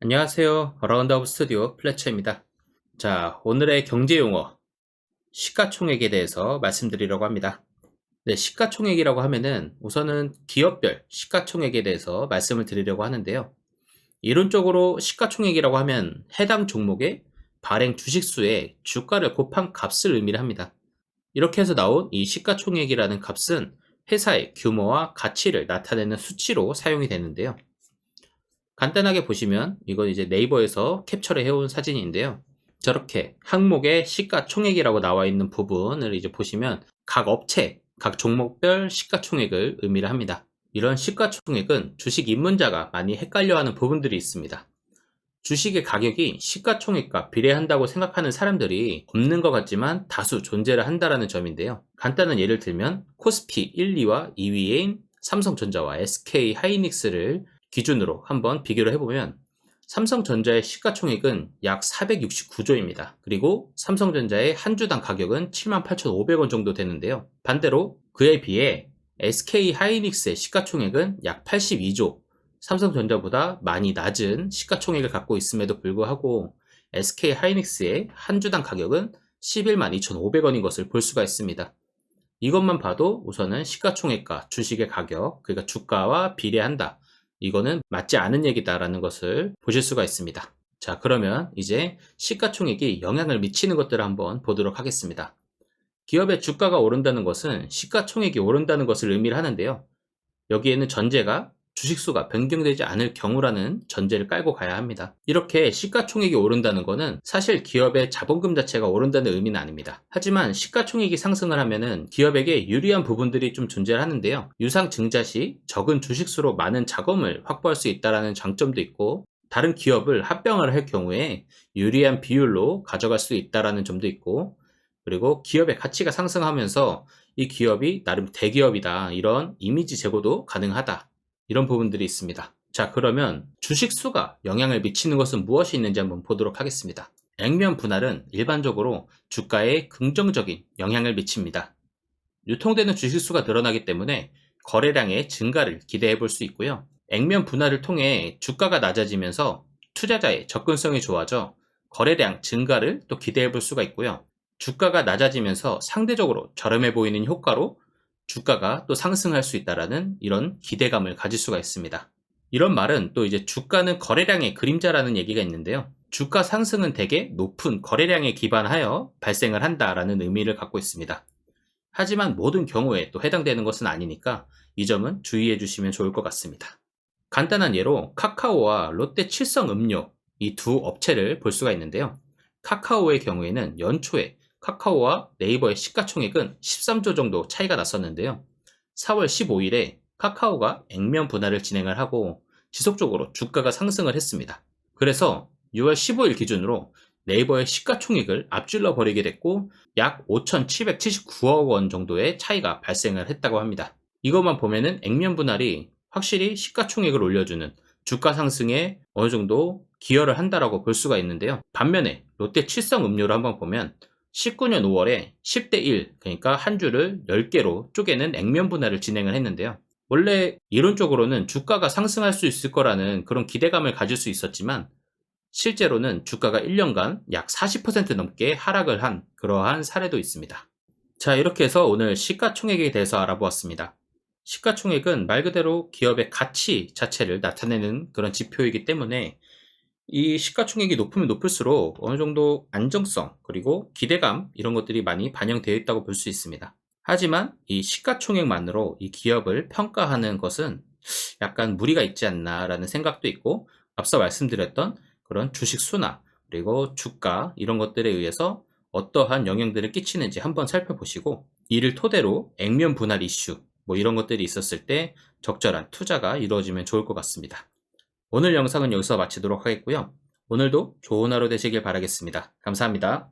안녕하세요. 라운드업 스튜디오 플래처입니다. 자, 오늘의 경제 용어 시가총액에 대해서 말씀드리려고 합니다. 네, 시가총액이라고 하면은 우선은 기업별 시가총액에 대해서 말씀을 드리려고 하는데요. 이론적으로 시가총액이라고 하면 해당 종목의 발행 주식수의 주가를 곱한 값을 의미를 합니다. 이렇게 해서 나온 이 시가총액이라는 값은 회사의 규모와 가치를 나타내는 수치로 사용이 되는데요. 간단하게 보시면 이건 이제 네이버에서 캡처를 해온 사진인데요. 저렇게 항목의 시가총액이라고 나와 있는 부분을 이제 보시면 각 업체, 각 종목별 시가총액을 의미를 합니다. 이런 시가총액은 주식 입문자가 많이 헷갈려하는 부분들이 있습니다. 주식의 가격이 시가총액과 비례한다고 생각하는 사람들이 없는 것 같지만 다수 존재를 한다는 점인데요. 간단한 예를 들면 코스피 1, 2와 2위인 삼성전자와 SK 하이닉스를 기준으로 한번 비교를 해보면 삼성전자의 시가총액은 약 469조입니다. 그리고 삼성전자의 한 주당 가격은 78,500원 정도 되는데요. 반대로 그에 비해 SK 하이닉스의 시가총액은 약 82조, 삼성전자보다 많이 낮은 시가총액을 갖고 있음에도 불구하고 SK 하이닉스의 한 주당 가격은 11만 2,500원인 것을 볼 수가 있습니다. 이것만 봐도 우선은 시가총액과 주식의 가격, 그러니까 주가와 비례한다. 이거는 맞지 않은 얘기다라는 것을 보실 수가 있습니다. 자, 그러면 이제 시가총액이 영향을 미치는 것들을 한번 보도록 하겠습니다. 기업의 주가가 오른다는 것은 시가총액이 오른다는 것을 의미를 하는데요. 여기에는 전제가 주식수가 변경되지 않을 경우라는 전제를 깔고 가야 합니다. 이렇게 시가총액이 오른다는 것은 사실 기업의 자본금 자체가 오른다는 의미는 아닙니다. 하지만 시가총액이 상승을 하면은 기업에게 유리한 부분들이 좀 존재를 하는데요. 유상 증자 시 적은 주식수로 많은 자금을 확보할 수 있다는 장점도 있고 다른 기업을 합병을 할 경우에 유리한 비율로 가져갈 수 있다는 점도 있고 그리고 기업의 가치가 상승하면서 이 기업이 나름 대기업이다 이런 이미지 제고도 가능하다 이런 부분들이 있습니다. 자, 그러면 주식수가 영향을 미치는 것은 무엇이 있는지 한번 보도록 하겠습니다. 액면 분할은 일반적으로 주가에 긍정적인 영향을 미칩니다. 유통되는 주식수가 늘어나기 때문에 거래량의 증가를 기대해 볼 수 있고요. 액면 분할을 통해 주가가 낮아지면서 투자자의 접근성이 좋아져 거래량 증가를 또 기대해 볼 수가 있고요. 주가가 낮아지면서 상대적으로 저렴해 보이는 효과로 주가가 또 상승할 수 있다라는 이런 기대감을 가질 수가 있습니다. 이런 말은 또 이제 주가는 거래량의 그림자라는 얘기가 있는데요. 주가 상승은 대개 높은 거래량에 기반하여 발생을 한다라는 의미를 갖고 있습니다. 하지만 모든 경우에 또 해당되는 것은 아니니까 이 점은 주의해 주시면 좋을 것 같습니다. 간단한 예로 카카오와 롯데 칠성 음료 이 두 업체를 볼 수가 있는데요. 카카오의 경우에는 연초에 카카오와 네이버의 시가총액은 13조 정도 차이가 났었는데요. 4월 15일에 카카오가 액면 분할을 진행을 하고 지속적으로 주가가 상승을 했습니다. 그래서 6월 15일 기준으로 네이버의 시가총액을 앞질러 버리게 됐고 약 5,779억 원 정도의 차이가 발생을 했다고 합니다. 이것만 보면은 액면 분할이 확실히 시가총액을 올려주는 주가 상승에 어느 정도 기여를 한다라고 볼 수가 있는데요. 반면에 롯데 칠성 음료를 한번 보면 19년 5월에 10대 1, 그러니까 한 주를 10개로 쪼개는 액면 분할을 진행을 했는데요. 원래 이론적으로는 주가가 상승할 수 있을 거라는 그런 기대감을 가질 수 있었지만 실제로는 주가가 1년간 약 40% 넘게 하락을 한 그러한 사례도 있습니다. 자, 이렇게 해서 오늘 시가총액에 대해서 알아보았습니다. 시가총액은 말 그대로 기업의 가치 자체를 나타내는 그런 지표이기 때문에 이 시가총액이 높으면 높을수록 어느 정도 안정성 그리고 기대감 이런 것들이 많이 반영되어 있다고 볼 수 있습니다. 하지만 이 시가총액만으로 이 기업을 평가하는 것은 약간 무리가 있지 않나라는 생각도 있고 앞서 말씀드렸던 그런 주식 수나 그리고 주가 이런 것들에 의해서 어떠한 영향들을 끼치는지 한번 살펴보시고 이를 토대로 액면 분할 이슈 뭐 이런 것들이 있었을 때 적절한 투자가 이루어지면 좋을 것 같습니다. 오늘 영상은 여기서 마치도록 하겠고요. 오늘도 좋은 하루 되시길 바라겠습니다. 감사합니다.